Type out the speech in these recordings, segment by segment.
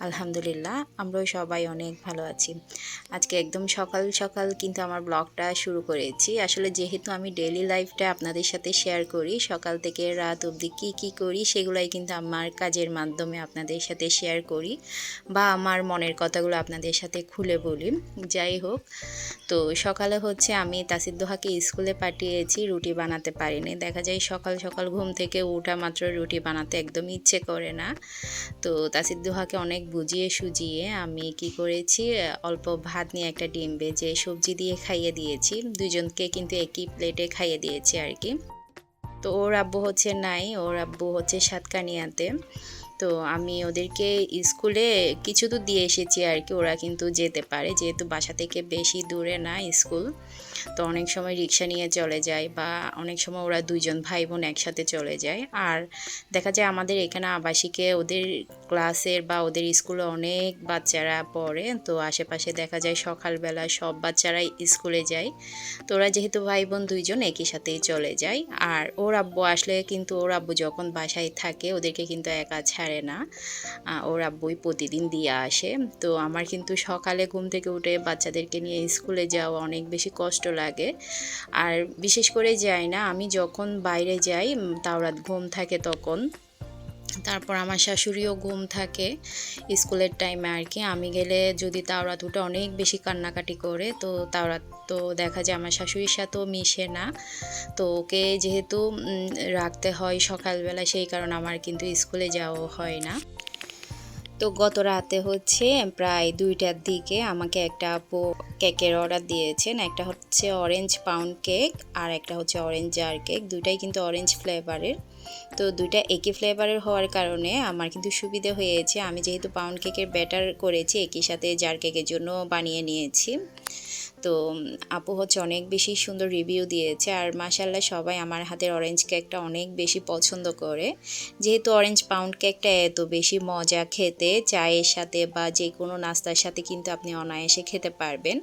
আলহামদুলিল্লাহ, আমরাও সবাই অনেক ভালো আছি। আজকে একদম সকাল সকাল কিন্তু আমার ব্লগটা শুরু করেছি। আসলে যেহেতু আমি ডেইলি লাইফটা আপনাদের সাথে শেয়ার করি, সকাল থেকে রাত অবধি কী কী করি সেগুলাই কিন্তু আমার কাজের মাধ্যমে আপনাদের সাথে শেয়ার করি বা আমার মনের কথাগুলো আপনাদের সাথে খুলে বলি। যাই হোক, তো সকালে হচ্ছে আমি তাসিদ্দোহাকে স্কুলে পাঠিয়েছি, রুটি বানাতে পারিনি। দেখা যায় সকাল সকাল ঘুম থেকে ওঠা মাত্র রুটি বানাতে একদম ইচ্ছে করে না। তো তাসিদ্দোহাকে অনেক বুঝিয়ে সুজিয়ে আমি কি করেছি অল্প ভাত নিয়ে একটা ডিম বেজে সবজি দিয়ে খাইয়ে দিয়েছি। দুজনকে কিন্তু একই প্লেটে খাইয়ে দিয়েছি আর কি। তো ওর আব্বু হচ্ছে নাই, ওর আব্বু হচ্ছে সাতকানিয়াতে। তো আমি ওদেরকে স্কুলে কিছু তো দিয়ে এসেছি আর কি। ওরা কিন্তু যেতে পারে, যেহেতু বাসা থেকে বেশি দূরে না স্কুল। তো অনেক সময় রিক্সা নিয়ে চলে যায় বা অনেক সময় ওরা দুইজন ভাই বোন একসাথে চলে যায়। আর দেখা যায় আমাদের এখানে আবাসিকে ওদের ক্লাসের বা ওদের স্কুলে অনেক বাচ্চারা পড়ে। তো আশেপাশে দেখা যায় সকালবেলা সব বাচ্চারাই স্কুলে যায়। তো ওরা যেহেতু ভাই বোন দুইজন একই সাথেই চলে যায়। আর ওর আব্বু আসলে কিন্তু ওর আব্বু যখন বাসায় থাকে, ওদেরকে কিন্তু একা ছাড়ে না। আহ, ওর আব্বুই প্রতিদিন দিয়ে আসে। তো আমার কিন্তু সকালে ঘুম থেকে উঠে বাচ্চাদেরকে নিয়ে স্কুলে যাওয়া অনেক বেশি কষ্ট লাগে। আর বিশেষ করে যাই না আমি যখন বাইরে যাই তাওরাত তাও রাত ঘুম থাকে তখন। তারপর আমার শাশুড়িও ঘুম থাকে স্কুলের টাইমে আর কি। আমি গেলে যদি তাওরাত উঠে অনেক বেশি কান্নাকাটি করে, তো তাওরাত তো দেখা যায় আমার শাশুড়ির সাথেও মিশে না। তো ওকে যেহেতু রাখতে হয় সকালবেলা, সেই কারণে আমার কিন্তু স্কুলে যাওয়া হয় না। তো গত রাতে হচ্ছে প্রায় দুইটার দিকে আমাকে একটা আপু কেকের অর্ডার দিয়েছেন। একটা হচ্ছে অরেঞ্জ পাউন্ড কেক আর একটা হচ্ছে অরেঞ্জ জার কেক দুইটাই কিন্তু অরেঞ্জ ফ্লেভারের তো দুইটা একই ফ্লেভারের হওয়ার কারণে আমার কিন্তু সুবিধা হয়েছে। আমি যেহেতু পাউন্ড কেকের ব্যাটার করেছি, একই সাথে জার কেকের জন্য বানিয়ে নিয়েছি। তো আপু হচ্ছে অনেক বেশি সুন্দর রিভিউ দিয়েছে। আর মাসাল্লাহ সবাই আমার হাতের অরেঞ্জ কেকটা অনেক বেশি পছন্দ করে। যেহেতু অরেঞ্জ পাউন্ড কেকটা এত বেশি মজা খেতে, চায়ের সাথে বা যে কোনো নাস্তার সাথে কিন্তু আপনি অনায়াসে খেতে পারবেন।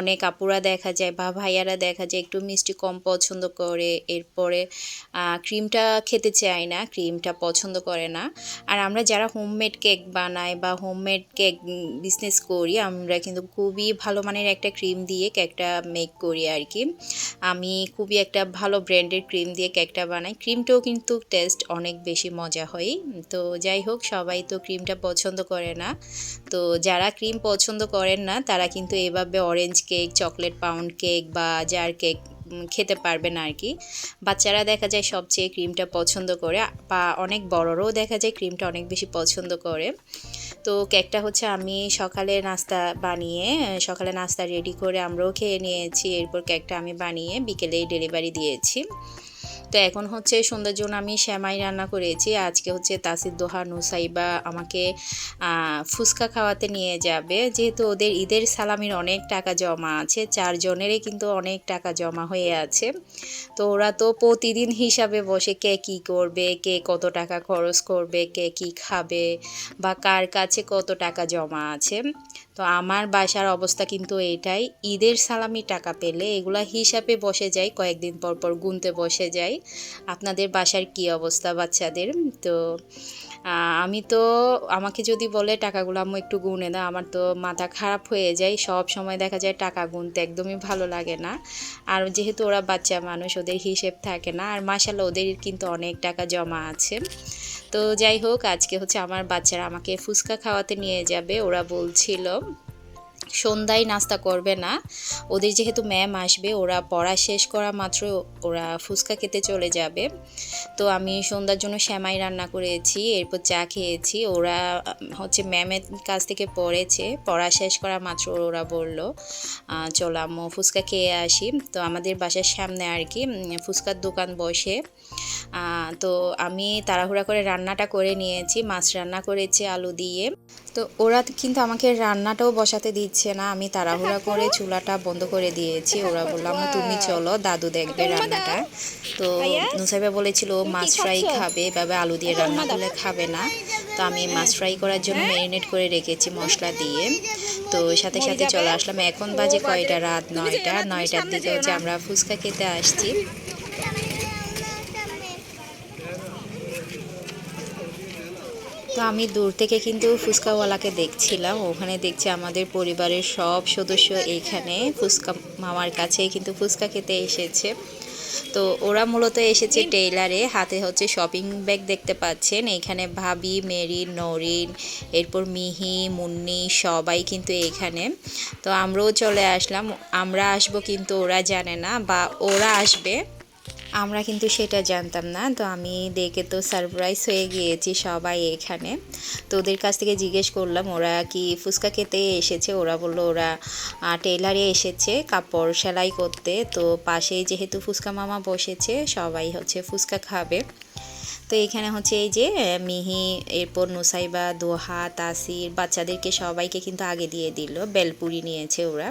অনেক আপুরা দেখা যায় বা ভাইয়ারা দেখা যায় একটু মিষ্টি কম পছন্দ করে, এরপরে ক্রিমটা খেতে চায় না ক্রিমটা পছন্দ করে না। আর আমরা যারা হোমমেড কেক বানাই বা হোমমেড কেক বিজনেস করি, আমরা কিন্তু খুবই ভালো মানের একটা ক্রিম দিয়ে কেকটা মেক করি আর কি আমি খুবই একটা ভালো ব্র্যান্ডের ক্রিম দিয়ে কেকটা বানাই। ক্রিমটাও কিন্তু টেস্ট অনেক বেশি মজা হয়। তো যাই হোক, সবাই তো ক্রিমটা পছন্দ করে না। তো যারা ক্রিম পছন্দ করেন না, তারা কিন্তু এভাবে orange cake chocolate pound cake বা যার কেক উম, পারবে না আর কি বাচ্চারা দেখা যায় সবচেয়ে ক্রিমটা পছন্দ করে বা অনেক বড়রাও দেখা যায় ক্রিমটা অনেক বেশি পছন্দ করে। তো কেকটা হচ্ছে আমি সকালে নাস্তা বানিয়ে সকালে নাস্তা রেডি করে আমরাও খেয়ে নিয়েছি এরপর কেকটা আমি বানিয়ে বিকেলেই ডেলিভারি দিয়েছি। তো এখন হচ্ছে সন্ধ্যার জন্য আমি শ্যামাই রান্না করেছি। আজকে হচ্ছে তাসির দোহা, নুসাইবা আমাকে ফুচকা খাওয়াতে নিয়ে যাবে। যেহেতু ওদের ঈদের সালামির অনেক টাকা জমা আছে, চারজনেরই কিন্তু অনেক টাকা জমা হয়ে আছে। তো ওরা তো প্রতিদিন হিসাবে বসে কে কি করবে, কে কত টাকা খরচ করবে, কে কি খাবে বা কার কাছে কত টাকা জমা আছে। তো আমার বাসার অবস্থা কিন্তু এটাই ঈদের সালামি টাকা পেলে এগুলা হিসাবে বসে যায় কয়েকদিন পর পর গুনতে বসে যায় আপনাদের বাসার কি অবস্থা বাচ্চাদের? তো আমি তো, আমাকে যদি বলে টাকাগুলো আমি একটু গুনে দাও, আমার তো মাথা খারাপ হয়ে যায়। সব সময় দেখা যায় টাকা গুনতে একদমই ভালো লাগে না। আর যেহেতু ওরা বাচ্চা মানুষ, ওদের হিসেব থাকে না। আর মাসাল্লাহ ওদের কিন্তু অনেক টাকা জমা আছে। তো যাই হোক আজকে হচ্ছে আমার বাচ্চারা আমাকে ফুচকা খাওয়াতে নিয়ে যাবে। ওরা বলছিল সন্ধ্যায় নাস্তা করবে না। ওদের যেহেতু ম্যাম আসবে, ওরা পড়া শেষ করা মাত্র ওরা ফুচকা খেতে চলে যাবে। তো আমি সন্ধ্যার জন্য শ্যামাই রান্না করেছি, এরপর চা খেয়েছি। ওরা, হচ্ছে ম্যামের কাছ থেকে পড়েছে, পড়া শেষ করা মাত্র ওরা বলল চলো আম্মু ফুচকা খেয়ে আসি। তো আমাদের বাসার সামনে আর কি ফুচকার দোকান বসে। তো আমি তাড়াহুড়া করে রান্নাটা করে নিয়েছি, মাছ রান্না করেছি আলু দিয়ে। তো ওরা কিন্তু আমাকে রান্নাটাও বসাতে দিচ্ছে। পারছে না আমি তাড়াহুড়া করে চুলাটা বন্ধ করে দিয়েছি। ওরা বললাম তুমি চলো দাদু দেখবে রান্নাটা। তো নুসাইবা বলেছিল মাছ ফ্রাই খাবে এভাবে আলু দিয়ে রান্না করলে খাবে না। তো আমি মাছ ফ্রাই করার জন্য ম্যারিনেট করে রেখেছি মশলা দিয়ে। তো সাথে সাথে চলে আসলাম। এখন বাজে কয়টা? রাত নয়টা। নয়টার দিকে হচ্ছে আমরা ফুচকা খেতে আসছি। আমি দূর থেকে কিন্তু ফুচকাওয়ালাকে দেখছিলাম। ওখানে দেখছি আমাদের পরিবারের সব সদস্য এইখানে ফুচকা মামার কাছে কিন্তু ফুচকা খেতে এসেছে। তো ওরা মূলত এসেছে টেইলারে, হাতে হচ্ছে শপিং ব্যাগ দেখতে পাচ্ছেন। এখানে ভাবি মেরিন নরিন, এরপর মিহি, মুন্নি সবাই কিন্তু এখানে। তো আমরাও চলে আসলাম। আমরা আসব কিন্তু ওরা জানে না বা ওরা আসবে। আমরা কিন্তু সেটা জানতাম না। তো আমি দেখে তো সারপ্রাইজ হয়ে গিয়েছি সবাই এখানে। তো ওদের কাছ থেকে জিজ্ঞেস করলাম, ওরা কি ফুচকা খেতে এসেছে? ওরা বলল, ওরা টেলারে এসেছে কাপড় সেলাই করতে। তো পাশেই যেহেতু ফুচকা মামা বসেছে, সবাই হচ্ছে ফুচকা খাবে। তো এখানে হচ্ছে এই যে, মিহি, এরপর নুসাইবা, দোহা, তাসির বাচ্চাদেরকে সবাইকে কিন্তু আগে দিয়ে দিল। বেলপুরি নিয়েছে ওরা।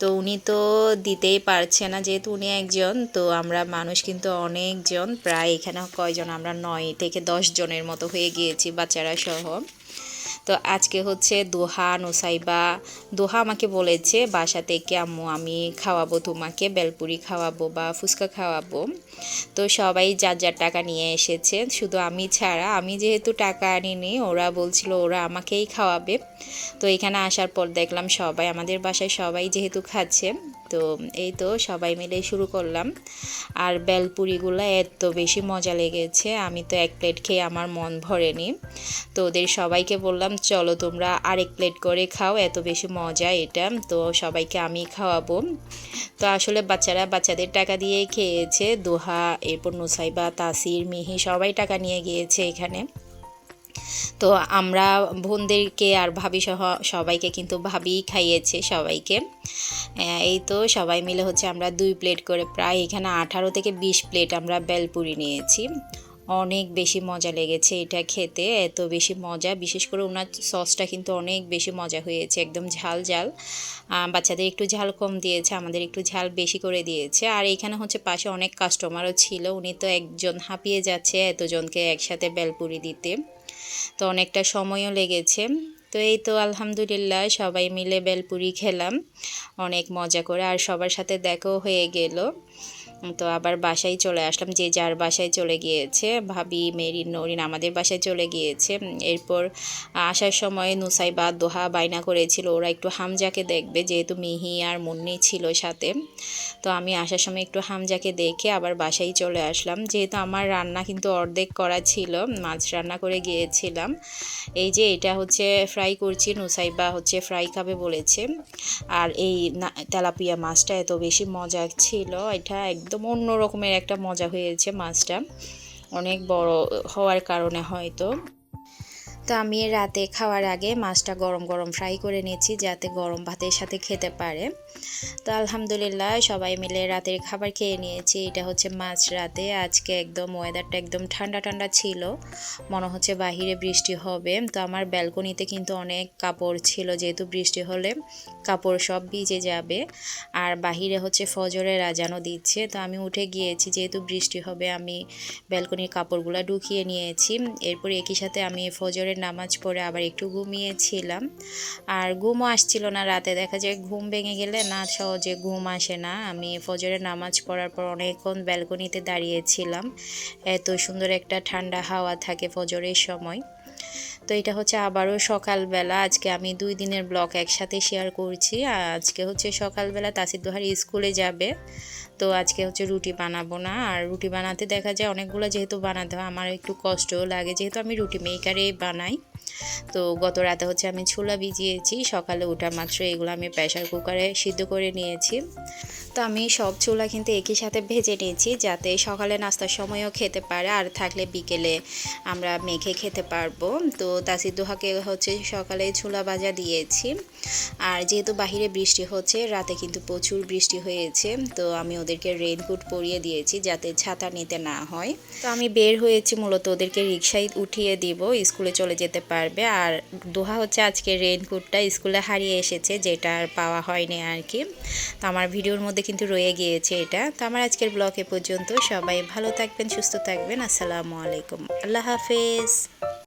তো উনি তো দিতেই পারছে না, যেহেতু উনি একজন, তো আমরা মানুষ কিন্তু অনেকজন, প্রায় এখানে কয়জন? আমরা নয় থেকে দশ জনের মতো হয়ে গিয়েছি বাচ্চারা সহ। তো আজকে হচ্ছে দোহা, নুসাইবা। দোহা আমাকে বলেছে, বাসা থেকে আম্মু, আমি খাওয়াবো তোমাকে, বেলপুরি খাওয়াবো বা ফুচকা খাওয়াবো। তো সবাই যার যার টাকা নিয়ে এসেছে, শুধু আমি ছাড়া, আমি যেহেতু টাকা আনিনি, ওরা বলছিল ওরা আমাকেই খাওয়াবে। তো এখানে আসার পর দেখলাম সবাই, আমাদের বাসায় সবাই যেহেতু খাচ্ছে, তো এই তো সবাই মিলে শুরু করলাম। আর বেলপুরিগুলো এত বেশি মজা লেগেছে, আমি তো এক প্লেট খেয়ে আমার মন ভরেনি। তো ওদের সবাইকে বললাম, চলো তোমরা আরেক প্লেট করে খাও, এত বেশি মজা এটা। তো সবাইকে আমি খাওয়াবো। তো আসলে বাচ্চারা বাচ্চাদের টাকা দিয়ে খেয়েছে, দোহা, এরপর নুসাইবা, তাসির, মিহি, সবাই টাকা নিয়ে গিয়েছে এখানে। তো আমরা বোনদেরকে আর ভাবি সহ, সবাইকে কিন্তু ভাবি খাইয়েছে সবাইকে। এই তো সবাই মিলে হচ্ছে আমরা দুই প্লেট করে প্রায় এখানে আঠারো থেকে বিশ প্লেট আমরা বেলপুরি নিয়েছি। অনেক বেশি মজা লেগেছে এটা খেতে, এত বেশি মজা। বিশেষ করে ওনার সসটা কিন্তু অনেক বেশি মজা হয়েছে, একদম ঝাল ঝাল। বাচ্চাদের একটু ঝাল কম দিয়েছে, আমাদের একটু ঝাল বেশি করে দিয়েছে। আর এখানে হচ্ছে পাশে অনেক কাস্টমারও ছিল, উনি তো একজন হাঁপিয়ে যাচ্ছে এতজনকে একসাথে বেলপুরি দিতে। তো অনেকটা সময়ও লেগেছে। তো এই তো আলহামদুলিল্লাহ, সবাই মিলে বেলপুরি খেলাম, অনেক মজা করে। আর সবার সাথে দেখাও হয়ে গেল। তো আবার বাসায় চলে আসলাম। যে যার বাসায় চলে গিয়েছে, ভাবি মেরিন নরিন আমাদের বাসায় চলে গিয়েছে। এরপর আসার সময় নুসাই বা দোহা বাইনা করেছিল। ওরা একটু হামজাকে দেখবে, যেহেতু মিহি আর মুন্নি ছিল সাথে। তো আমি আসার সময় একটু হামজাকে দেখে আবার বাসায় চলে আসলাম। যেহেতু আমার রান্না কিন্তু অর্ধেক করা ছিল, মাছ রান্না করে গিয়েছিলাম। এই যে এটা হচ্ছে ফ্রাই করছি, নুসাইবা হচ্ছে ফ্রাই খাবে বলেছে। আর এই তেলাপিয়া মাছটা এত বেশি মজা ছিল, এটা একদম একদম অন্য রকমের একটা মজা হয়েছে মাছটা। অনেক বড় হওয়ার কারণে হয়তো। তো আমি রাতে খাওয়ার আগে মাছটা গরম গরম ফ্রাই করে নিয়েছি, যাতে গরম ভাতের সাথে খেতে পারে। তো আলহামদুলিল্লাহ সবাই মিলে রাতের খাবার খেয়ে নিয়েছি। এটা হচ্ছে মাছ রাতে। আজকে একদম ওয়েদারটা একদম ঠান্ডা ঠান্ডা ছিল। মনে হচ্ছে বাহিরে বৃষ্টি হবে। তো আমার ব্যালকনিতে কিন্তু অনেক কাপড় ছিল, যেহেতু বৃষ্টি হলে কাপড় সব ভিজে যাবে। আর বাহিরে হচ্ছে ফজরের রাজানো দিচ্ছে। তো আমি উঠে গিয়েছি, যেহেতু বৃষ্টি হবে, আমি ব্যালকনির কাপড়গুলো ঢুকিয়ে নিয়েছি। এরপর একই সাথে আমি ফজরের নামাজ পড়ে আবার একটু ঘুমিয়েছিলাম। আর ঘুমও আসছিল না রাতে, দেখা যায় ঘুম ভেঙে গেলে না সহজে ঘুম আসে না। আমি ফজরের নামাজ পড়ার পর অনেকক্ষণ ব্যালকনিতে দাঁড়িয়েছিলাম। এত সুন্দর একটা ঠান্ডা হাওয়া থাকে ফজরের সময়। তো এটা হচ্ছে আবারও সকালবেলা। আজকে আমি দুই দিনের ব্লগ একসাথে শেয়ার করছি। আজকে হচ্ছে সকালবেলা তাসির দোহার স্কুলে যাবে। তো আজকে হচ্ছে রুটি বানাবো না। আর রুটি বানাতে দেখা যায় অনেকগুলো যেহেতু বানাতে হয় আমার একটু কষ্টও লাগে। যেহেতু আমি রুটি মেকারে বানাই। তো গত রাতে হচ্ছে আমি ছোলা ভিজিয়েছি, সকালে ওঠা মাত্র এগুলো আমি প্রেশার কুকারে সিদ্ধ করে নিয়েছি। তো আমি সব ছোলা কিন্তু একই সাথে ভেজে নিয়েছি যাতে সকালে নাস্তার সময়ও খেতে পারে আর থাকলে বিকেলে আমরা মেখে খেতে পারব। তো তাসির দোহাকে হচ্ছে সকালে ছোলা ভাজা দিয়েছি। আর যেহেতু বাহিরে বৃষ্টি হচ্ছে, রাতে কিন্তু প্রচুর বৃষ্টি হয়েছে, তো আমি ওদেরকে রেইনকোট পরিয়ে দিয়েছি যাতে ছাতা নিতে না হয়। তো আমি বের হয়েছি, মূলত ওদেরকে রিক্সায় উঠিয়ে দিব, স্কুলে চলে যেতে পারবে। আর দোহা হচ্ছে আজকে রেইনকোটটা স্কুলে হারিয়ে এসেছে, যেটা আর পাওয়া হয়নি আর কি তো আমার ভিডিওর মধ্যে কিন্তু রয়ে গিয়েছে এটা। তো আমার আজকের ব্লগ এ পর্যন্ত সবাই ভালো থাকবেন, সুস্থ থাকবেন। আসসালামু আলাইকুম। আল্লাহ হাফেজ।